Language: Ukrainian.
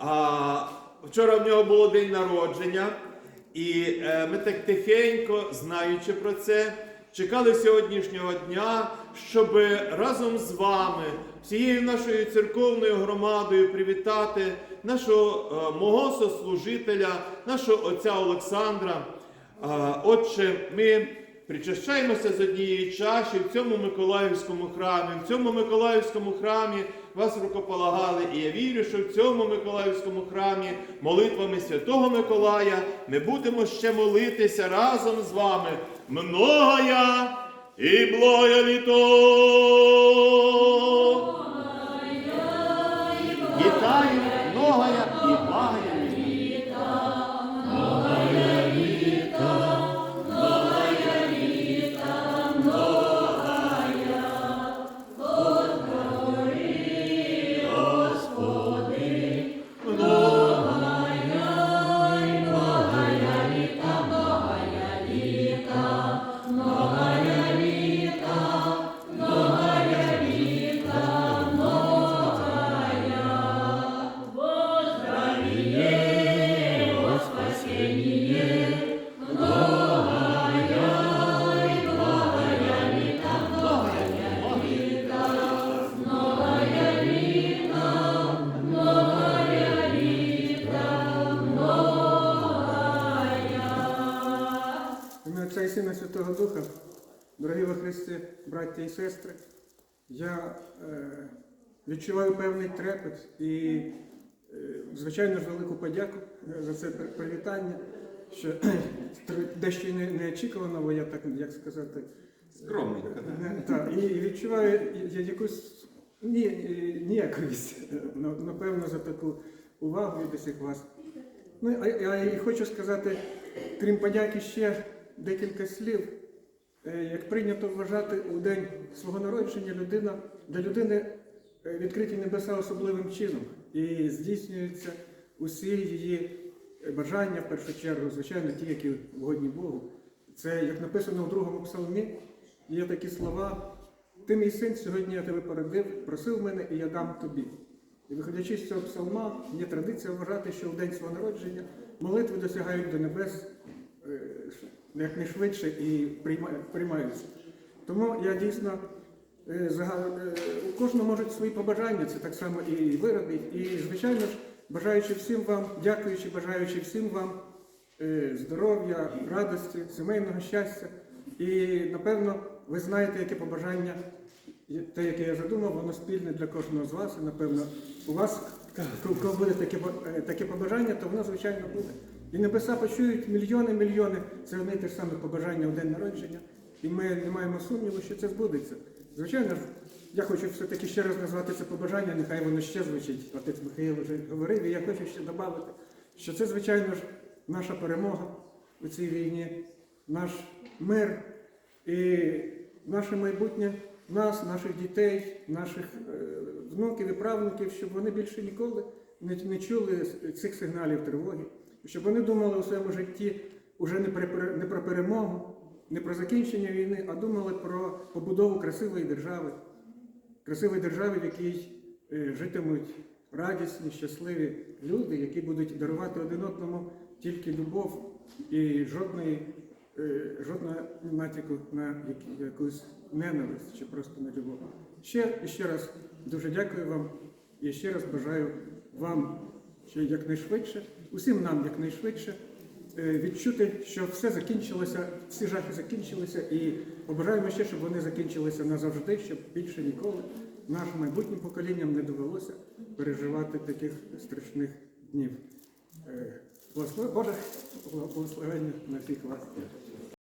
А вчора в нього було день народження, і е, ми так тихенько, знаючи про це, чекали сьогоднішнього дня, щоб разом з вами, всією нашою церковною громадою, привітати нашого е, мого сослужителя, нашого отця Олександра. А, Отже, ми причащаємося з однієї чаші в цьому Миколаївському храмі. В цьому Миколаївському храмі вас рукополагали, і я вірю, що в цьому Миколаївському храмі молитвами Святого Миколая ми будемо ще молитися разом з вами. Многоя і благая В ім'я Святого Духа, дорогі во Христі, браття і сестри, я е, відчуваю певний трепет і, е, звичайно ж, велику подяку е, за це привітання, що дещо й не, неочікувано, бо я так, як сказати, Скромненько. так, і відчуваю я якусь ні, ніяковість, напевно, за таку увагу від усіх вас. Ну, а я і хочу сказати, крім подяки, ще декілька слів. Е, Як прийнято вважати у день свого народження, людина для людини е, відкриті небеса особливим чином і здійснюються усі її е, бажання, в першу чергу, звичайно, ті, які вгодні Богу. Це, як написано в другому псалмі, є такі слова: Ти, мій син, сьогодні я тебе породив, просив мене, і я дам тобі. І виходячи з цього псалма, є традиція вважати, що в день свого народження молитви досягають до небес якнайшвидше і приймаються. Тому я дійсно е, е, у кожного можуть свої побажання, це так само і вироби. І, звичайно ж, бажаючи всім вам, дякуючи, бажаючи всім вам е, здоров'я, радості, сімейного щастя. І напевно ви знаєте, яке побажання, те, яке я задумав, воно спільне для кожного з вас. І напевно, у вас, коли буде таке, е, таке побажання, то воно звичайно буде. І небеса почують мільйони, мільйони. Це одне і те ж саме побажання у день народження. І ми не маємо сумніву, що це збудеться. Звичайно ж, я хочу все-таки ще раз назвати це побажання, нехай воно ще звучить. Отець Михайло вже говорив, і я хочу ще додати, що це, звичайно ж, наша перемога у цій війні, наш мир і наше майбутнє нас, наших дітей, наших е, внуків і правнуків, щоб вони більше ніколи не, не чули цих сигналів тривоги, щоб вони думали у своєму житті уже не про, не про перемогу, не про закінчення війни, а думали про побудову красивої держави, красивої держави, в якій е, житимуть радісні, щасливі люди, які будуть дарувати один одному тільки любов і жодної, е, жодного натяку на якусь ненависть чи просто на любов. Ще ще раз дуже дякую вам і ще раз бажаю вам ще якнайшвидше, усім нам якнайшвидше е, відчути, що все закінчилося, всі жахи закінчилися, і побажаємо ще, щоб вони закінчилися назавжди, щоб більше ніколи нашим майбутнім поколінням не довелося переживати таких страшних днів. Е, Боже, благословення на всіх вас.